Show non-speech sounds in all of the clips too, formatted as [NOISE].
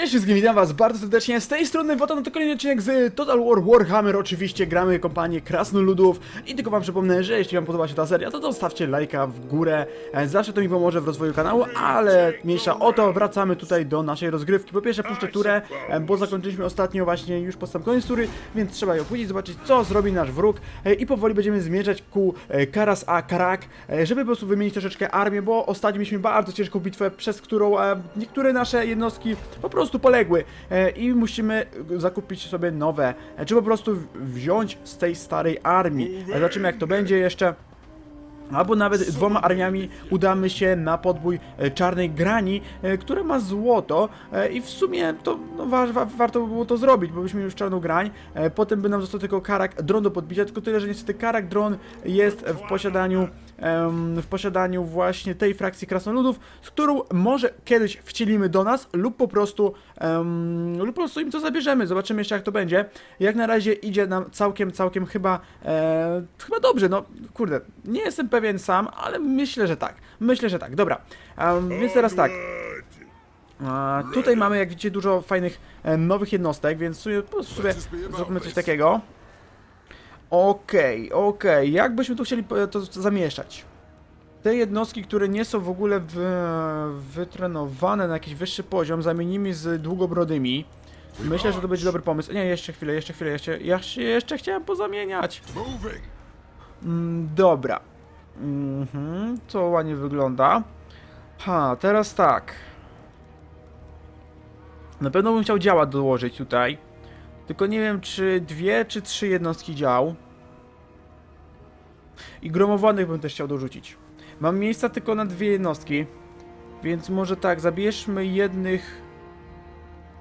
Cześć wszystkim, witam was bardzo serdecznie, z tej strony Wotan, to kolejny odcinek z Total War Warhammer, oczywiście gramy kompanię Krasnoludów. I tylko wam przypomnę, że jeśli wam podoba się ta seria, to zostawcie lajka w górę, E, zawsze to mi pomoże w rozwoju kanału, ale mniejsza o to, wracamy tutaj do naszej rozgrywki. Po pierwsze puszczę turę, e, bo zakończyliśmy ostatnio właśnie już pod sam koniec tury, więc trzeba ją pójść, zobaczyć co zrobi nasz wróg. E, i powoli będziemy zmierzać ku Karas A Karak, żeby po prostu wymienić troszeczkę armię, bo ostatnio mieliśmy bardzo ciężką bitwę, przez którą niektóre nasze jednostki po prostu poległy e, i musimy zakupić sobie nowe, e, czy po prostu wziąć z tej starej armii. E, Zobaczymy jak to będzie jeszcze. Albo nawet dwoma armiami udamy się na podbój czarnej grani, która ma złoto i w sumie to no, wa wa warto by było to zrobić, bo byśmy już czarną grań, potem by nam został tylko karak dron do podbicia, tylko tyle, że niestety karak dron jest w posiadaniu w posiadaniu właśnie tej frakcji krasnoludów, z którą może kiedyś wcielimy do nas lub po prostu em, lub po prostu im to zabierzemy, zobaczymy jeszcze jak to będzie. Jak na razie idzie nam całkiem, całkiem chyba e, chyba dobrze, no kurde, nie jestem pewien sam, ale myślę, że tak. Myślę, że tak. Dobra. Em, więc teraz tak. A, tutaj mamy, jak widzicie, dużo fajnych e, nowych jednostek, więc w sumie, po prostu sobie zróbmy coś takiego. Okej, okej. Jak byśmy tu chcieli to zamieszać? Te jednostki, które nie są w ogóle wy, wytrenowane na jakiś wyższy poziom, zamienimy z długobrodymi. Myślę, że to będzie dobry pomysł. Nie, jeszcze chwilę, jeszcze chwilę, jeszcze, ja się jeszcze chciałem pozamieniać. Mm, dobra. Mhm, to ładnie wygląda. Ha, teraz tak. Na pewno bym chciał działa dołożyć tutaj. Tylko nie wiem, czy dwie, czy trzy jednostki dział. I gromowanych bym też chciał dorzucić. Mam miejsca tylko na dwie jednostki. Więc może tak, zabierzmy jednych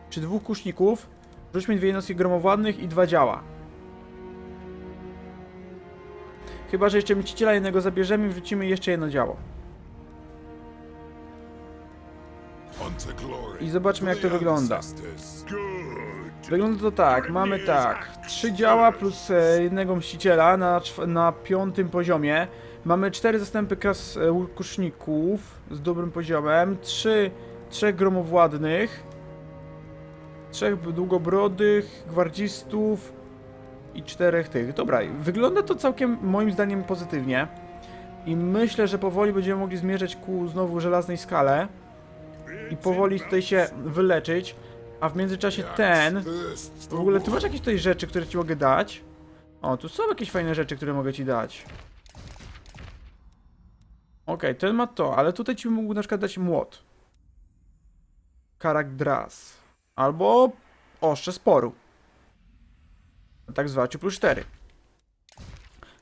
czy dwóch kuszników. Rzućmy dwie jednostki gromowanych i dwa działa. Chyba, że jeszcze mściciela jednego zabierzemy i wrzucimy jeszcze jedno działo. I zobaczmy, jak to wygląda. Wygląda to tak, mamy tak, trzy działa plus e, jednego mściciela na, na piątym poziomie. Mamy cztery zastępy kras e, łukuszników z dobrym poziomem, trzy, trzech gromowładnych, trzech długobrodych, gwardzistów i czterech tych. Dobra, wygląda to całkiem moim zdaniem pozytywnie. I myślę, że powoli będziemy mogli zmierzać ku znowu żelaznej skale i powoli tutaj się wyleczyć. A w międzyczasie ten w ogóle ty masz jakieś tutaj rzeczy, które ci mogę dać? O, tu są jakieś fajne rzeczy, które mogę ci dać. Okej, ten ma to, ale tutaj ci mógł na przykład dać młot. Karak Dras. Albo ostrze sporu. Tak zwacie plus 4.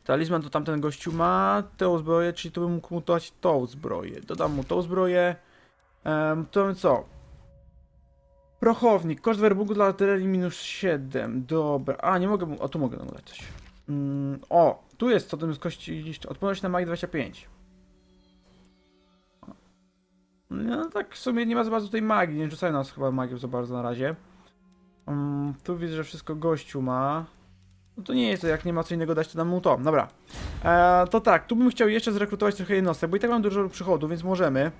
Talizman to tamten gościu ma tę zbroję, czyli to bym mógł mu dać tą zbroję. Dodam mu tą zbroję. Um, to co? Prochownik, koszt werbugu dla artylerii minus 7. Dobra, a nie mogę. O, tu mogę mu coś. Mm, o, tu jest totem z kości liszcza. Odporność na magii 25. No tak w sumie nie ma za bardzo tej magii, nie rzucają nas chyba magią za bardzo na razie. Mm, tu widzę, że wszystko gościu ma. No to nie jest to, jak nie ma co innego dać, to dam mu to. Dobra. E, to tak, tu bym chciał jeszcze zrekrutować trochę jednostek, bo i tak mam dużo przychodu, więc możemy.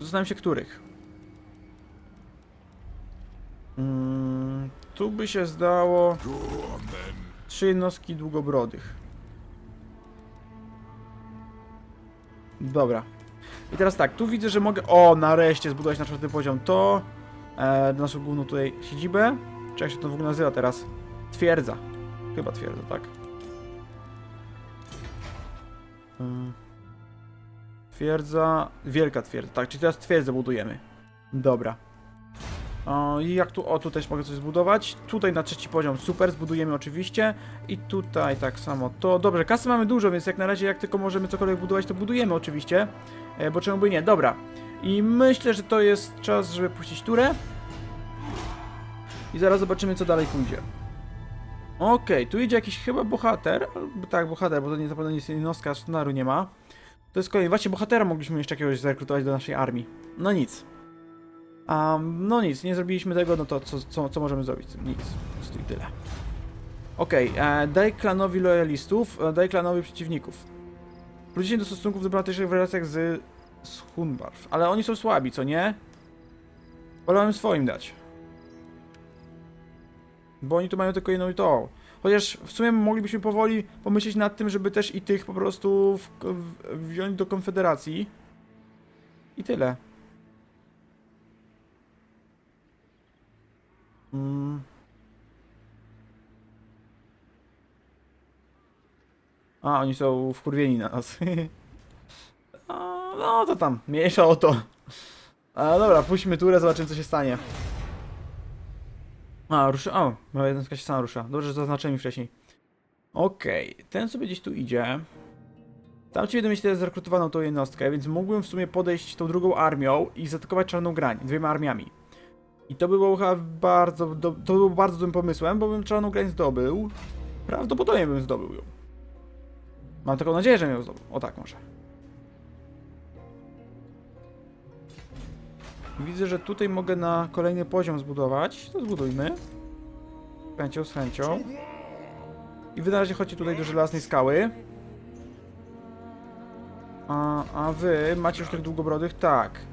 Zastanawiam się, których. Mm, tu by się zdało trzy jednostki długobrodych. Dobra. I teraz tak, tu widzę, że mogę. O, nareszcie zbudować na czwarty poziom to. E, naszą główną tutaj siedzibę. Czy jak się to w ogóle nazywa teraz? Twierdza. Chyba twierdza, tak. Mm. Twierdza. Wielka twierdza, tak, czyli teraz twierdzę budujemy. Dobra. O, I jak tu, o tu też mogę coś zbudować. Tutaj na trzeci poziom super, zbudujemy oczywiście. I tutaj tak samo to. Dobrze, kasy mamy dużo, więc jak na razie jak tylko możemy cokolwiek budować, to budujemy oczywiście. E, bo czemu by nie? Dobra. I myślę, że to jest czas, żeby puścić turę. I zaraz zobaczymy, co dalej pójdzie. Okej, tu idzie jakiś chyba bohater. Tak, bohater, bo to nie na pewno nic jednostka, sztonaru nie ma. To jest kolejny. Właśnie bohatera mogliśmy jeszcze jakiegoś zrekrutować do naszej armii. No nic. Um, no nic, nie zrobiliśmy tego, no to co, co, co możemy zrobić? Nic, po i tyle. Okej, e, daj klanowi lojalistów, e, daj klanowi przeciwników. Wrócicie do stosunków dyplomatycznych w relacjach z, z Hunbarf, ale oni są słabi, co nie? Wolałem swoim dać. Bo oni tu mają tylko jedną i to. Chociaż w sumie moglibyśmy powoli pomyśleć nad tym, żeby też i tych po prostu w, w, wziąć do Konfederacji. I tyle. Mm. A, oni są wkurwieni na nas. A, [LAUGHS] no to tam, mniejsza o to. A dobra, puśćmy turę, zobaczymy co się stanie. A, rusza. O, moja jednostka się sama rusza. Dobrze, że zaznaczyłem wcześniej. Okej, ten sobie gdzieś tu idzie. Tam ci będę mieć teraz zrekrutowaną tą jednostkę, więc mógłbym w sumie podejść tą drugą armią i zaatakować czarną grań, dwiema armiami. I to by było chyba bardzo, do, to było bardzo dobrym pomysłem, bo bym czarną grań zdobył. Prawdopodobnie bym zdobył ją. Mam taką nadzieję, że ją zdobył. O tak może. Widzę, że tutaj mogę na kolejny poziom zbudować. To zbudujmy. Z chęcią, z chęcią. I wy na razie chodźcie tutaj do żelaznej skały. A, a wy macie już tych długobrodych? Tak.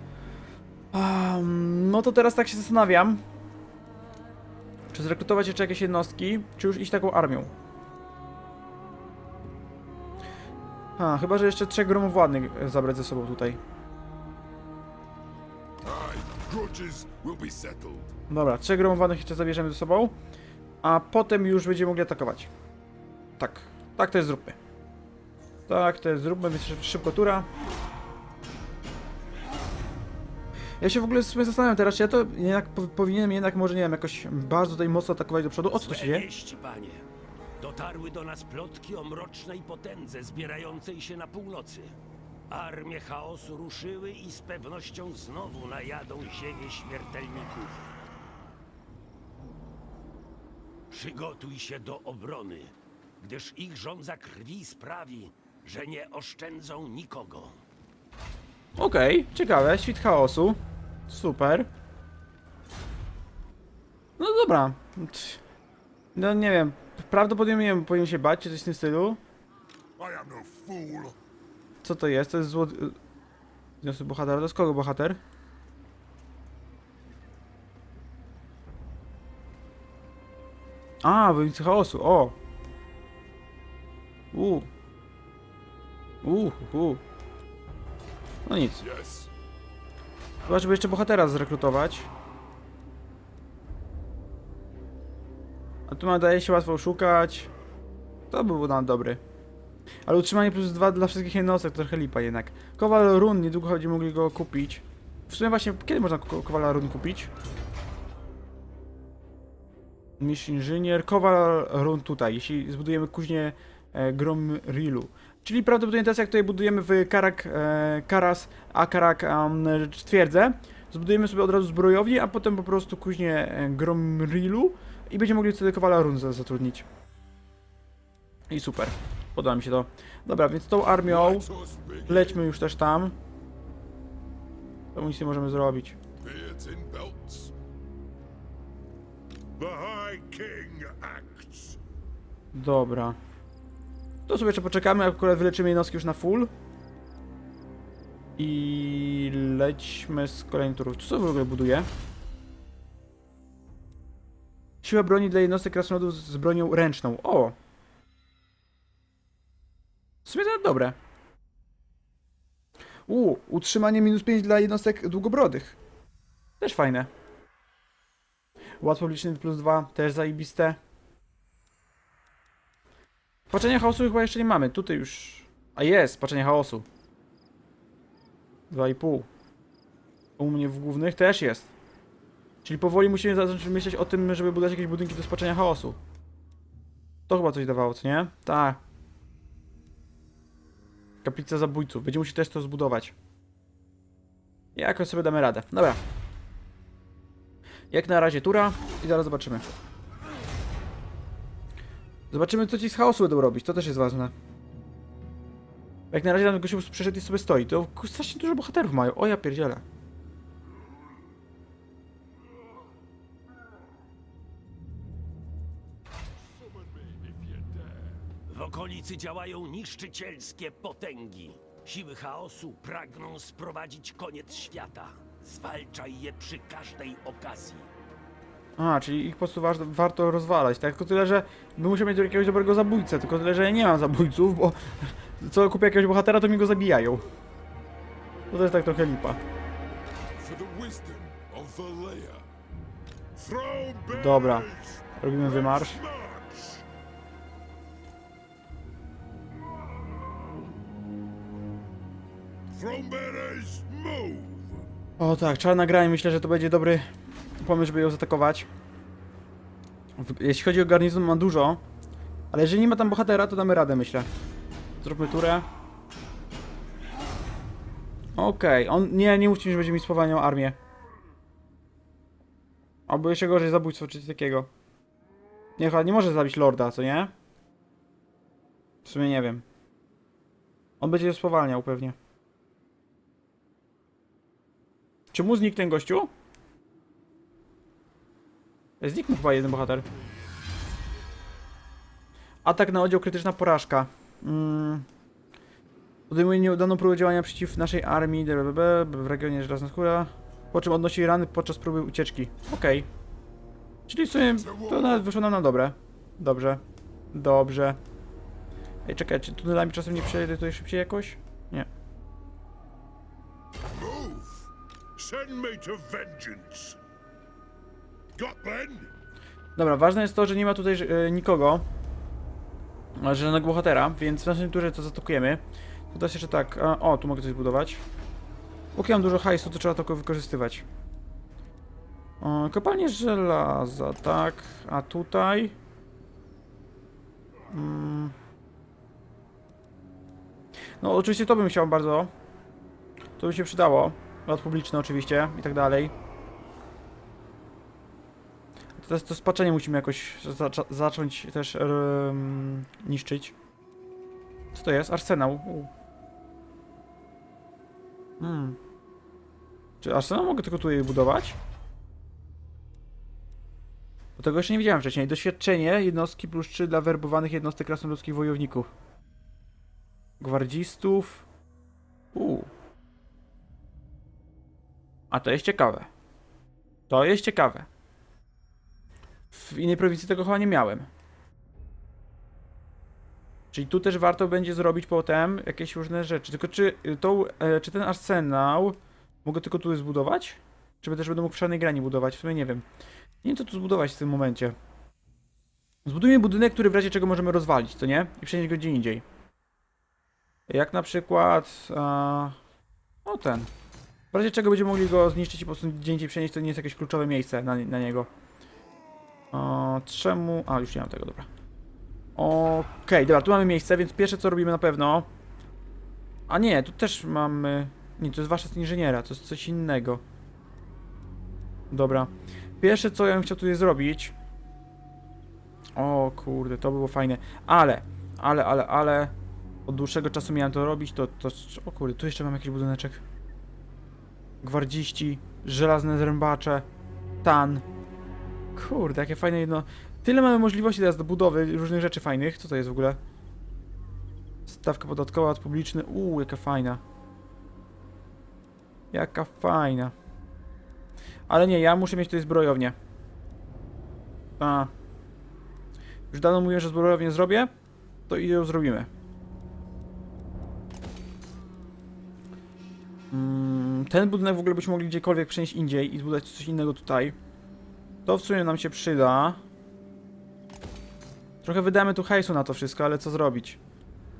Um, no to teraz tak się zastanawiam. Czy zrekrutować jeszcze jakieś jednostki, czy już iść taką armią? A, chyba, że jeszcze trzech gromowładnych e, zabrać ze sobą tutaj. Dobra, trzech gromowładnych jeszcze zabierzemy ze sobą, a potem już będziemy mogli atakować. Tak, tak to jest zróbmy. Tak to jest zróbmy, więc szyb- szybko tura. Ja się w ogóle sobie zastanawiam teraz, czy ja to jednak po, powinienem jednak może, nie wiem, jakoś bardzo tutaj mocno atakować do przodu. O co to się dzieje? wieści, panie. Dotarły do nas plotki o mrocznej potędze zbierającej się na północy. Armie chaosu ruszyły i z pewnością znowu najadą ziemię śmiertelników. Przygotuj się do obrony, gdyż ich żądza krwi sprawi, że nie oszczędzą nikogo. Okej, ciekawe, świt chaosu. Super. No dobra. No nie wiem, prawdopodobnie nie wiem, powinien się bać, czy coś w tym stylu. No. Co to jest? To jest zło... Zniosły bohatera. To jest kogo bohater? A, wojownicy chaosu, o! U. U, u. No nic. Chyba, żeby jeszcze bohatera zrekrutować. A tu ma daje się łatwo szukać. To by był nam dobry. Ale utrzymanie plus dwa dla wszystkich jednostek to trochę lipa jednak. Kowal run, niedługo będziemy mogli go kupić. W sumie właśnie, kiedy można ko Kowala run kupić? Mistrz inżynier, Kowal run tutaj, jeśli zbudujemy kuźnię e, Grom Rilu. Czyli prawdopodobnie teraz jak tutaj budujemy w Karak, e, Karas, a Karak um, twierdzę, zbudujemy sobie od razu zbrojownię, a potem po prostu kuźnię e, Grom Rilu i będziemy mogli wtedy Kowala run za- zatrudnić. I super. Podoba mi się to. Dobra, więc tą armią lećmy już też tam. To nic nie możemy zrobić. Dobra. To sobie jeszcze poczekamy, akurat wyleczymy jednostki już na full. I lećmy z kolejnym turu. Co w ogóle buduje? Siła broni dla jednostek krasnoludów z bronią ręczną. O! W sumie to dobre. U, utrzymanie minus 5 dla jednostek długobrodych. Też fajne. Ład publiczny plus 2, też zajebiste. Patrzenia chaosu chyba jeszcze nie mamy. Tutaj już. A jest, patrzenie chaosu. 2,5. U mnie w głównych też jest. Czyli powoli musimy zacząć myśleć o tym, żeby budować jakieś budynki do spaczenia chaosu. To chyba coś dawało, co nie? Tak. Kaplica zabójców. Będziemy musieli też to zbudować. Jakoś sobie damy radę. Dobra. Jak na razie tura i zaraz zobaczymy. Zobaczymy, co ci z chaosu będą robić, to też jest ważne. Jak na razie tam gościu przyszedł i sobie stoi, to strasznie dużo bohaterów mają, o ja pierdzielę. W okolicy działają niszczycielskie potęgi. Siły chaosu pragną sprowadzić koniec świata. Zwalczaj je przy każdej okazji. A, czyli ich po prostu warto rozwalać, tak? Tylko tyle, że bym musiał mieć jakiegoś dobrego zabójcę, tylko tyle, że ja nie mam zabójców, bo co kupię jakiegoś bohatera, to mi go zabijają. To też tak trochę lipa. Dobra. Robimy wymarsz. O tak, czarna gra i myślę, że to będzie dobry pomysł, żeby ją zaatakować. Jeśli chodzi o garnizon, ma dużo, ale jeżeli nie ma tam bohatera, to damy radę, myślę. Zróbmy turę. Okej, on... Nie, nie mówcie mi, że będzie mi spowalniał armię. Albo jeszcze gorzej zabójstwo, czy coś takiego. Nie, chyba nie może zabić lorda, co nie? W sumie nie wiem. On będzie spowalniał pewnie. Czy mu znikł ten gościu? Zniknął chyba jeden bohater. Atak na oddział, krytyczna porażka. Mm. Podejmuje nieudaną próbę działania przeciw naszej armii w regionie Żelazna Skóra, po czym odnosi rany podczas próby ucieczki. Okej. Czyli w sumie to nawet wyszło nam na dobre. Dobrze. Dobrze. Ej, czekaj, czy tunelami czasem nie przejdę tutaj szybciej jakoś? Nie. Move! Send me to vengeance! Dobra, ważne jest to, że nie ma tutaj e, nikogo. Żadnego bohatera, więc w naszym turze to zaatakujemy. To teraz jeszcze tak. O, tu mogę coś budować. Póki mam dużo hajsu, to trzeba to wykorzystywać. O, kopalnie żelaza, tak. A tutaj. Mm. No, oczywiście to bym chciał bardzo. To by się przydało. Lot publiczny, oczywiście, i tak dalej. Teraz to spaczenie musimy jakoś zacząć też em, niszczyć. Co to jest? Arsenał. Hmm. Czy arsenał mogę tylko tutaj budować? Bo tego jeszcze nie widziałem wcześniej. Doświadczenie jednostki plus 3 dla werbowanych jednostek krasnoludzkich wojowników. Gwardzistów. U. A to jest ciekawe. To jest ciekawe. W innej prowincji tego chyba nie miałem. Czyli tu też warto będzie zrobić potem jakieś różne rzeczy. Tylko czy, y, tą, e, czy ten arsenał mogę tylko tu zbudować? Czy też będę mógł w szarnej grani budować? W sumie nie wiem. Nie wiem co tu zbudować w tym momencie. Zbudujmy budynek, który w razie czego możemy rozwalić, to nie? I przenieść go gdzie indziej. Jak na przykład... A... O ten. W razie czego będziemy mogli go zniszczyć i po prostu gdzie indziej przenieść, to nie jest jakieś kluczowe miejsce na, na niego. O, czemu... A, już nie mam tego, dobra. Okej, dobra, tu mamy miejsce, więc pierwsze co robimy na pewno... A nie, tu też mamy... Nie, to jest wasza inżyniera, to jest coś innego. Dobra. Pierwsze co ja bym chciał tutaj zrobić... O kurde, to było fajne. Ale, ale, ale, ale... Od dłuższego czasu miałem to robić, to... to o kurde, tu jeszcze mam jakiś budyneczek. Gwardziści, żelazne zrębacze, tan. Kurde, jakie fajne jedno. Tyle mamy możliwości teraz do budowy różnych rzeczy fajnych. Co to jest w ogóle? Stawka podatkowa od publiczny. Uuu, jaka fajna. Jaka fajna. Ale nie, ja muszę mieć tutaj zbrojownię. A. Już dawno mówiłem, że zbrojownię zrobię. To i ją zrobimy. Mm, ten budynek w ogóle byśmy mogli gdziekolwiek przenieść indziej i zbudować coś innego tutaj. To w sumie nam się przyda. Trochę wydamy tu hajsu na to wszystko, ale co zrobić?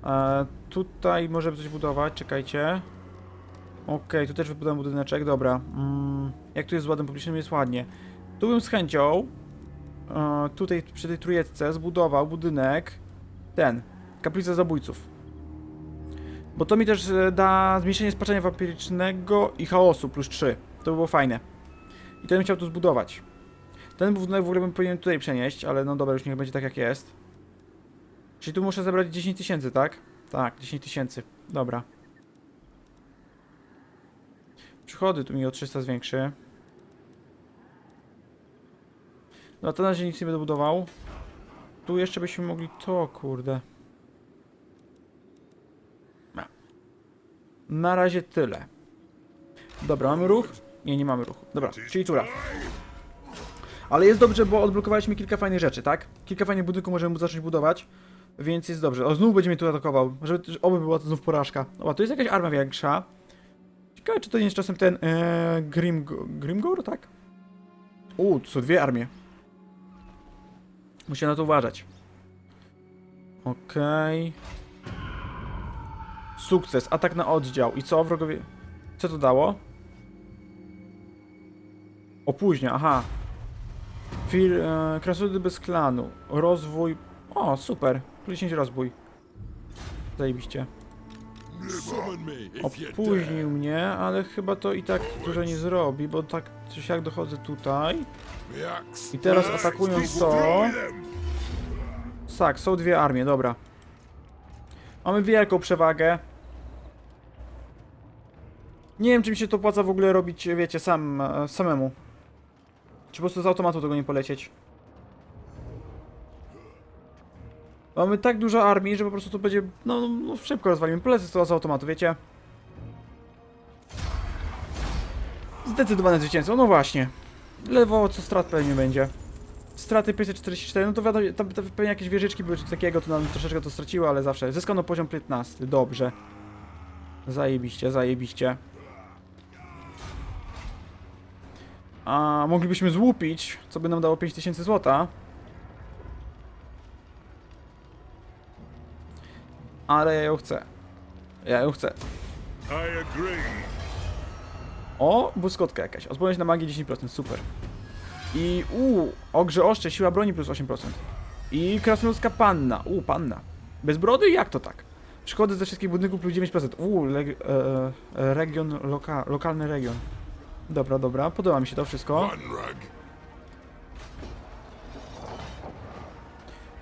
E, tutaj możemy coś budować, czekajcie. Okej, tu też wybudowałem budyneczek, dobra. Mm, jak tu jest z ładem publicznym, jest ładnie. Tu bym z chęcią e, tutaj przy tej trójeczce zbudował budynek ten, kaplica zabójców. Bo to mi też e, da zmniejszenie spaczenia wampirycznego i chaosu plus 3. To by było fajne. I to bym chciał tu zbudować. Ten budynek w ogóle bym powinien tutaj przenieść, ale no dobra, już niech będzie tak jak jest. Czyli tu muszę zebrać 10 tysięcy, tak? Tak, 10 tysięcy. Dobra. Przychody tu mi o 300 zwiększy. No to na razie nic nie będę budował. Tu jeszcze byśmy mogli to, kurde. Na razie tyle. Dobra, mamy ruch. Nie, nie mamy ruchu. Dobra, czyli tura. Ale jest dobrze, bo odblokowaliśmy kilka fajnych rzeczy, tak? Kilka fajnych budynków możemy zacząć budować, więc jest dobrze. O, znów będzie mnie tu atakował, żeby oby była to znów porażka. O, tu jest jakaś armia większa. Ciekawe, czy to nie jest czasem ten e, Grim, Grimgor, tak? U, tu są dwie armie. Muszę na to uważać. Okej. Sukces, atak na oddział. I co wrogowie... Co to dało? Opóźnia, aha. Fil, e, krasnoludy bez klanu. Rozwój... O, super. Plus 10 rozwój. Zajebiście. Opóźnił mnie, ale chyba to i tak dużo nie zrobi, bo tak coś jak dochodzę tutaj. I teraz atakując to... Tak, są dwie armie, dobra. Mamy wielką przewagę. Nie wiem, czy mi się to opłaca w ogóle robić, wiecie, sam, e, samemu. Czy po prostu z automatu tego nie polecieć. Mamy tak dużo armii, że po prostu to będzie, no, no, no szybko rozwalimy. Polecę to z automatu, wiecie. Zdecydowane zwycięstwo, no właśnie. Lewo co strat pewnie będzie. Straty 544, no to wiadomo, tam, tam pewnie jakieś wieżyczki były czy takiego, to nam troszeczkę to straciło, ale zawsze. Zyskano poziom 15, dobrze. Zajebiście, zajebiście. A moglibyśmy złupić, co by nam dało 5000 złota. Ale ja ją chcę. Ja ją chcę. O, błyskotka jakaś. Odporność na magię 10%, super. I u, ogrze oszcze, siła broni plus 8%. I krasnoludzka panna. U, panna. Bez brody? Jak to tak? Szkody ze wszystkich budynków plus 9%. U, leg, e, e, region, loka, lokalny region. Dobra, dobra, podoba mi się to wszystko.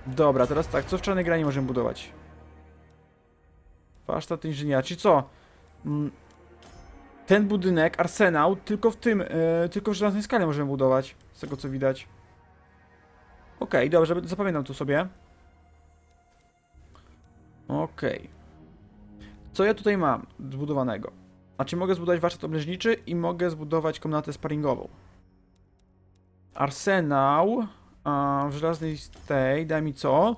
Dobra, teraz tak, co w czarnej grani możemy budować? Warsztat inżyniera, czyli co? Mm, Ten budynek, arsenał, tylko w tym, e, tylko w żelaznej skale możemy budować, z tego co widać. Okej, dobrze, zapamiętam tu sobie. Okej. Co ja tutaj mam zbudowanego? Znaczy mogę zbudować warsztat obleżniczy i mogę zbudować komnatę sparingową. Arsenał w żelaznej tej, daj mi co?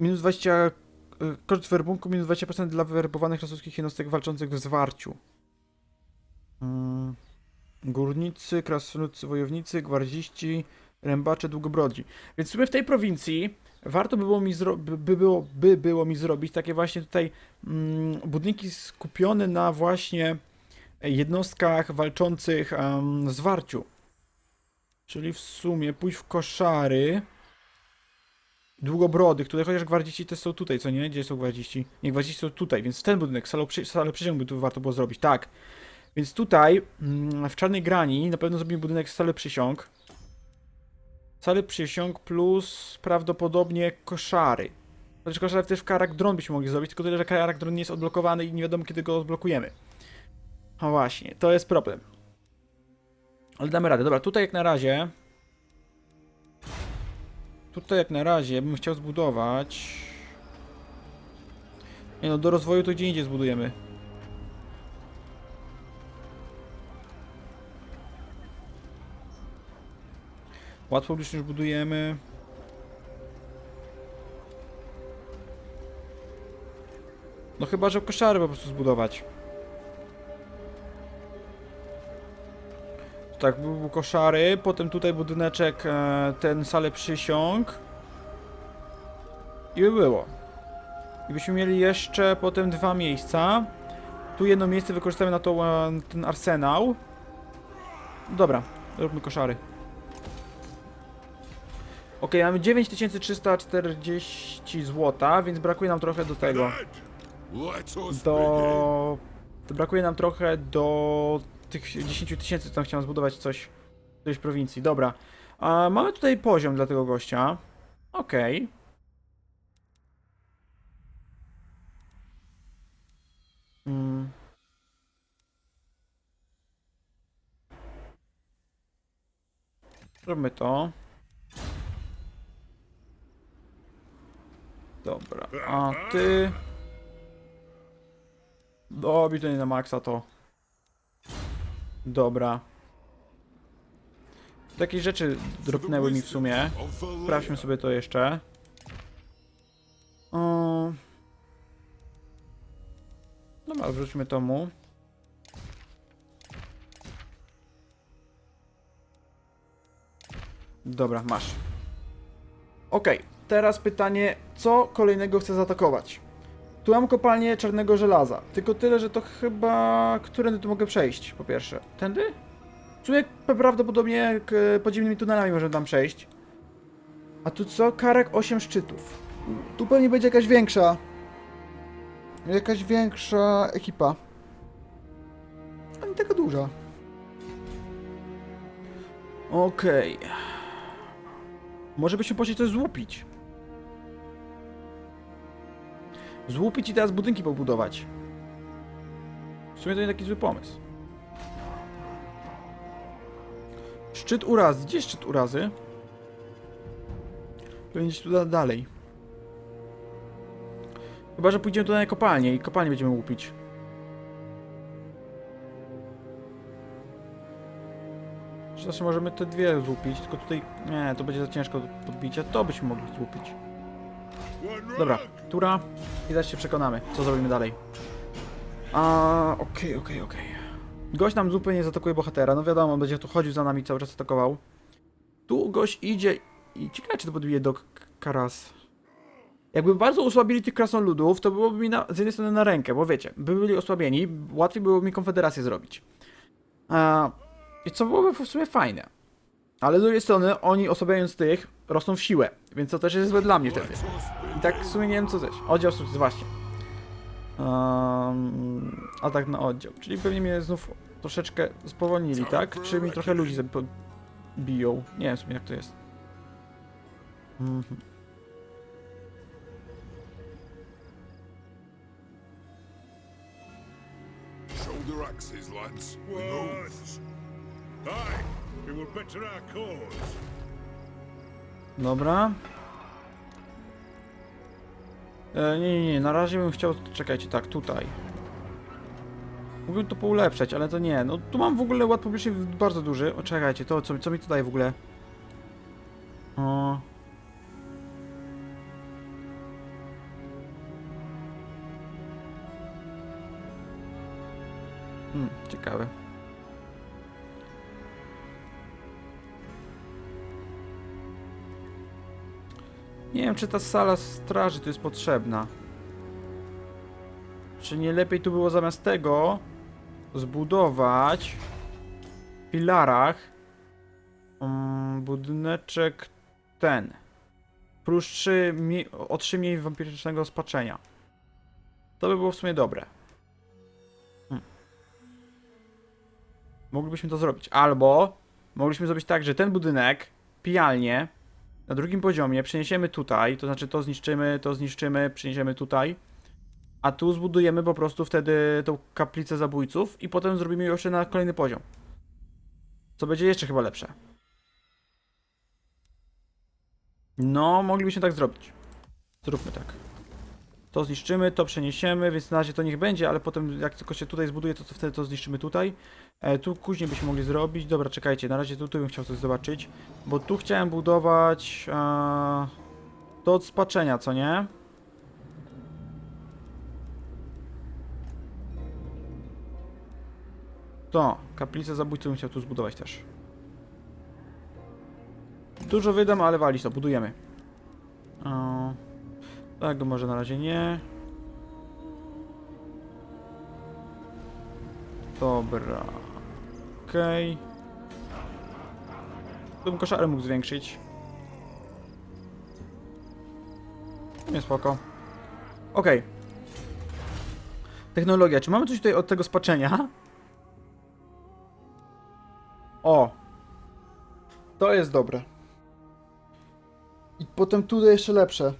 Minus 20 y, koszt werbunku, minus 20% dla wywerbowanych rosyjskich jednostek walczących w zwarciu. Mm, Górnicy, krasnoludcy, wojownicy, gwardziści, rębacze, długobrodzi. Więc w sumie w tej prowincji warto by było mi, by, by było, by było mi zrobić takie właśnie tutaj mm, budynki skupione na właśnie jednostkach walczących em, w zwarciu. Czyli w sumie pójść w koszary. Długobrody, które chociaż gwardziści też są tutaj, co nie? Gdzie są gwardziści? Nie, gwardziści są tutaj, więc ten budynek, salę przysięg by tu warto było zrobić, tak. Więc tutaj, mm, w czarnej grani, na pewno zrobimy budynek z salę przysiąg. Salę przysiąg plus prawdopodobnie koszary. Znaczy koszary też w Karak Dron byśmy mogli zrobić, tylko tyle, że Karak Dron nie jest odblokowany i nie wiadomo kiedy go odblokujemy. No właśnie, to jest problem. Ale damy radę. Dobra, tutaj jak na razie. Tutaj jak na razie bym chciał zbudować. Nie no, do rozwoju to gdzie indziej zbudujemy. Łatwo już budujemy. No chyba, że koszary po prostu zbudować. Tak, były koszary, potem tutaj budyneczek, e, ten salę przysiąg. I by było. I byśmy mieli jeszcze potem dwa miejsca. Tu jedno miejsce wykorzystamy na to, e, ten arsenał. Dobra, róbmy koszary. Ok, mamy 9340 złota, więc brakuje nam trochę do tego. Do... Brakuje nam trochę do tych 10 tysięcy, tam chciałem zbudować coś w którejś prowincji. Dobra. A mamy tutaj poziom dla tego gościa. Okej. Mm. Zróbmy to. Dobra, a ty... Dobij to nie na maksa to. Dobra. Takie rzeczy dropnęły mi w sumie. Sprawdźmy sobie to jeszcze. O... Dobra, wrzućmy to mu. Dobra, masz. Okej, teraz pytanie, co kolejnego chcę zaatakować? Tu mam kopalnię czarnego żelaza, tylko tyle, że to chyba... Którędy tu mogę przejść, po pierwsze? Tędy? W sumie prawdopodobnie podziemnymi tunelami możemy tam przejść. A tu co? Karek 8 szczytów. Tu pewnie będzie jakaś większa. Jakaś większa ekipa. A nie taka duża. Okej. Może byśmy poszli coś złupić. Złupić i teraz budynki pobudować. W sumie to nie taki zły pomysł. Szczyt urazy. Gdzie jest szczyt urazy? Gdzieś tu da- dalej. Chyba, że pójdziemy tutaj na kopalnię i kopalnię będziemy łupić. Czy Znaczy możemy te dwie złupić, tylko tutaj... Nie, to będzie za ciężko do podbicia. To byśmy mogli złupić. Dobra, tura i zaraz się przekonamy, co zrobimy dalej. A, okej, okej, okej. Gość nam zupełnie zaatakuje bohatera, no wiadomo, on będzie tu chodził za nami, cały czas atakował. Tu gość idzie i ciekawe, czy to podbije do Karas. Jakby bardzo osłabili tych krasnoludów, to byłoby mi na, z jednej strony na rękę, bo wiecie, by byli osłabieni, łatwiej byłoby mi konfederację zrobić. A, I co byłoby w sumie fajne. Ale z drugiej strony, oni osłabiając tych, rosną w siłę, więc to też jest złe dla mnie wtedy. I tak w sumie nie wiem co też. Oddział sukces, właśnie. Um, atak na oddział. Czyli pewnie mnie znów troszeczkę spowolnili, tak? Czy mi trochę ludzi biją? Nie wiem w sumie jak to jest. Mhm. Shoulder axes, lads. We What? move. Aye, it will better our cause. Dobra. E, nie, nie, nie, na razie bym chciał, czekajcie, tak, tutaj. Mógłbym to poulepszać, ale to nie. No tu mam w ogóle ład publiczny bardzo duży. O, czekajcie, to co, co mi tutaj w ogóle? O. Nie wiem, czy ta sala straży tu jest potrzebna. Czy nie lepiej tu było zamiast tego zbudować w filarach um, budyneczek ten. Plus 3, mniej- o 3 mniej wampirycznego spaczenia. To by było w sumie dobre. Hmm. Moglibyśmy to zrobić. Albo mogliśmy zrobić tak, że ten budynek, pijalnie, na drugim poziomie przeniesiemy tutaj, to znaczy to zniszczymy, to zniszczymy, przeniesiemy tutaj, a tu zbudujemy po prostu wtedy tą kaplicę zabójców i potem zrobimy ją jeszcze na kolejny poziom. Co będzie jeszcze chyba lepsze. No, moglibyśmy tak zrobić. Zróbmy tak. To zniszczymy, to przeniesiemy, więc na razie to niech będzie, ale potem jak tylko się tutaj zbuduje, to, to wtedy to zniszczymy tutaj. E, tu później byśmy mogli zrobić. Dobra, czekajcie, na razie tu, bym chciał coś zobaczyć. Bo tu chciałem budować e, to od spaczenia, co nie? To, kaplicę zabójców bym chciał tu zbudować też. Dużo wydam, ale walić to, budujemy. O, tak, może na razie nie. Dobra. Okej. Tu bym koszarę mógł zwiększyć. Nie spoko. Okej. Technologia. Czy mamy coś tutaj od tego spaczenia? O! To jest dobre. I potem tutaj jeszcze lepsze.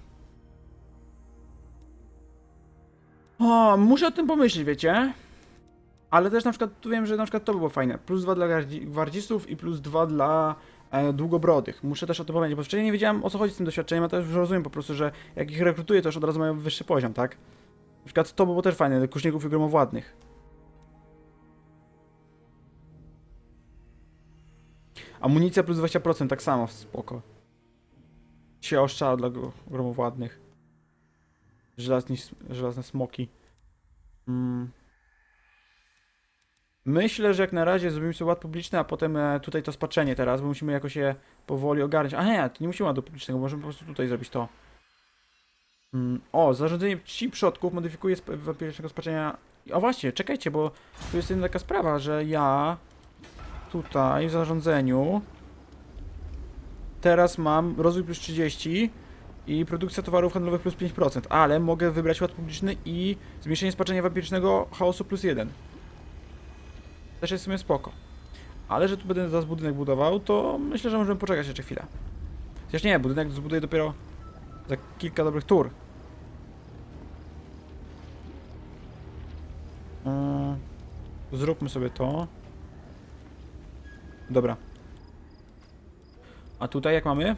Muszę o tym pomyśleć, wiecie? Ale też na przykład tu wiem, że na przykład to by było fajne. Plus dwa dla gwardzistów i plus dwa dla e, długobrodych. Muszę też o tym pamiętać, bo wcześniej nie wiedziałem o co chodzi z tym doświadczeniem, a teraz już rozumiem po prostu, że jak ich rekrutuję, to już od razu mają wyższy poziom, tak? Na przykład to by było też fajne, kuszników i gromowładnych. Amunicja plus 20%, tak samo, spoko. Się oszczędza dla gro- gromowładnych. Żelazni, żelazne smoki. Mm. Myślę, że jak na razie zrobimy sobie ład publiczny, a potem e, tutaj to spaczenie teraz, bo musimy jakoś je powoli ogarnąć. A nie, to nie musimy ładu publicznego, możemy po prostu tutaj zrobić to. Mm. O, zarządzenie czci przodków modyfikuje wampirycznego spaczenia. O właśnie, czekajcie, bo tu jest jedna taka sprawa, że ja tutaj w zarządzeniu teraz mam rozwój plus 30 i produkcja towarów handlowych plus 5%, ale mogę wybrać ład publiczny i zmniejszenie spaczenia wampirycznego chaosu plus 1. Też jest w sumie spoko. Ale że tu będę zaraz budynek budował, to myślę, że możemy poczekać jeszcze chwilę. Chociaż nie, budynek zbuduję dopiero za kilka dobrych tur. Mm, Zróbmy sobie to. Dobra. A tutaj jak mamy?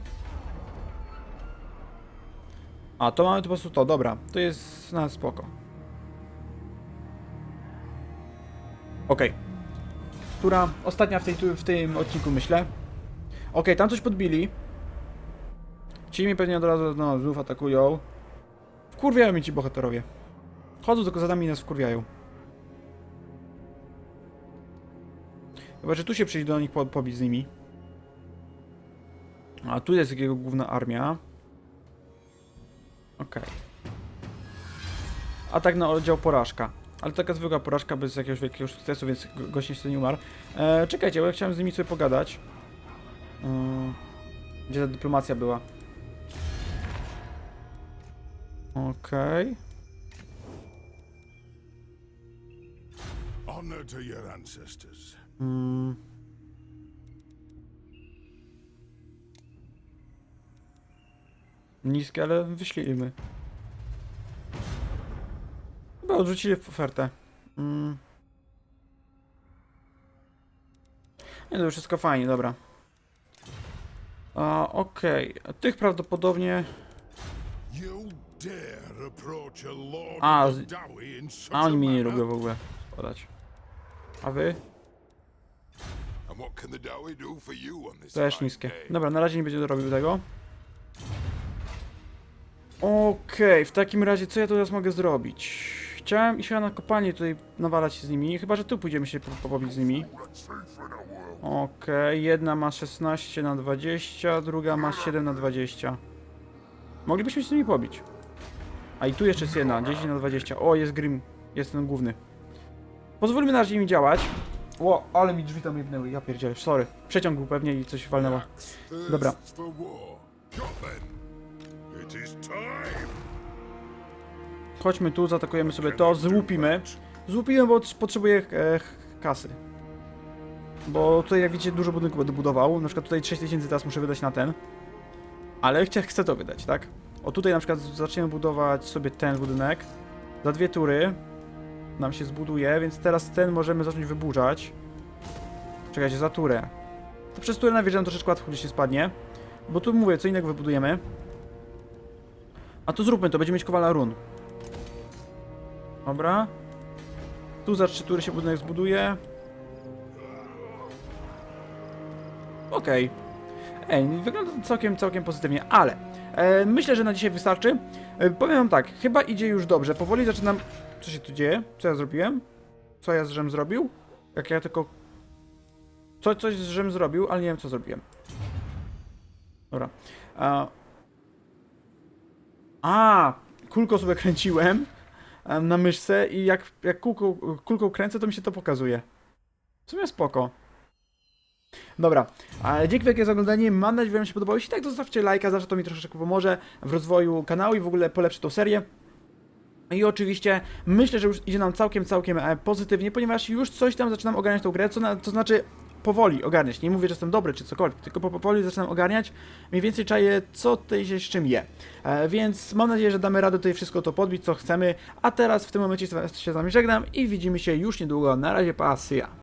A to mamy po prostu to, dobra. To jest na spoko. Okej. Która ostatnia w, tej, tu- w tym odcinku myślę. Okej, tam coś podbili. Ci mi pewnie od razu no, znów atakują. Wkurwiają mi ci bohaterowie. Chodzą tylko za nami i nas wkurwiają. Chyba, że tu się przyjdzie do nich po, pobić z nimi. A tu jest jego główna armia. Okej. Atak na oddział porażka. Ale taka zwykła porażka bez jakiegoś wielkiego sukcesu, więc go- gość niestety nie umarł. E, czekajcie, bo ja chciałem z nimi sobie pogadać. Mm, gdzie ta dyplomacja była? Okej. Honor to your ancestors. Mm. Niskie, ale wyślijmy. Chyba odrzucili ofertę. Mm. Nie, to już wszystko fajnie, dobra. A, okej. A Tych prawdopodobnie... A z- A oni mnie nie lubią w ogóle składać. A wy? Też niskie. Dobra, na razie nie będzie robił tego. Okej, w takim razie co ja teraz mogę zrobić? Chciałem iść na kopalnię tutaj nawalać się z nimi, chyba że tu pójdziemy się po- pobawić z nimi. Okej, jedna ma 16 na 20, druga ma 7 na 20. Moglibyśmy się z nimi pobić. A i tu jeszcze jest jedna, 10 na 20. O, jest Grim, jest ten główny. Pozwólmy na razie im działać. Ło, ale mi drzwi tam jebnęły, ja pierdzielę, sorry. Przeciąg był pewnie i coś walnęło. Dobra. Chodźmy tu, zaatakujemy sobie to, złupimy. Złupimy, bo potrzebuję e, kasy. Bo tutaj, jak widzicie, dużo budynków będę budował. Na przykład tutaj 6000 teraz muszę wydać na ten. Ale chcę, chcę to wydać, tak? O tutaj na przykład zaczniemy budować sobie ten budynek. Za dwie tury nam się zbuduje, więc teraz ten możemy zacząć wyburzać. Czekajcie, za turę. To przez turę na wieżę nam troszeczkę łatwo się spadnie. Bo tu mówię, co innego wybudujemy. A to zróbmy to, będziemy mieć kowala run. Dobra. Tu za trzy tury się budynek zbuduje. Okej. Ej, wygląda to całkiem, całkiem pozytywnie, ale e, myślę, że na dzisiaj wystarczy. E, powiem wam tak, chyba idzie już dobrze. Powoli zaczynam... Co się tu dzieje? Co ja zrobiłem? Co ja z żem zrobił? Jak ja tylko... Co, coś z żem zrobił, ale nie wiem co zrobiłem. Dobra. A, A kulką sobie kręciłem em, na myszce i jak, jak kulką, kulką kręcę, to mi się to pokazuje. W sumie spoko. Dobra, dzięki wielkie za oglądanie, mam nadzieję, że wam się podobało. Jeśli tak, zostawcie lajka, zawsze to mi troszeczkę pomoże w rozwoju kanału i w ogóle polepszy tą serię. I oczywiście myślę, że już idzie nam całkiem, całkiem e, pozytywnie, ponieważ już coś tam zaczynam ogarniać tą grę, co na, to znaczy powoli ogarniać. Nie mówię, że jestem dobry czy cokolwiek, tylko po- powoli zaczynam ogarniać. Mniej więcej czaję, co tutaj się z czym je. E, więc mam nadzieję, że damy radę tutaj wszystko to podbić, co chcemy. A teraz w tym momencie się z wami żegnam i widzimy się już niedługo. Na razie, pasja.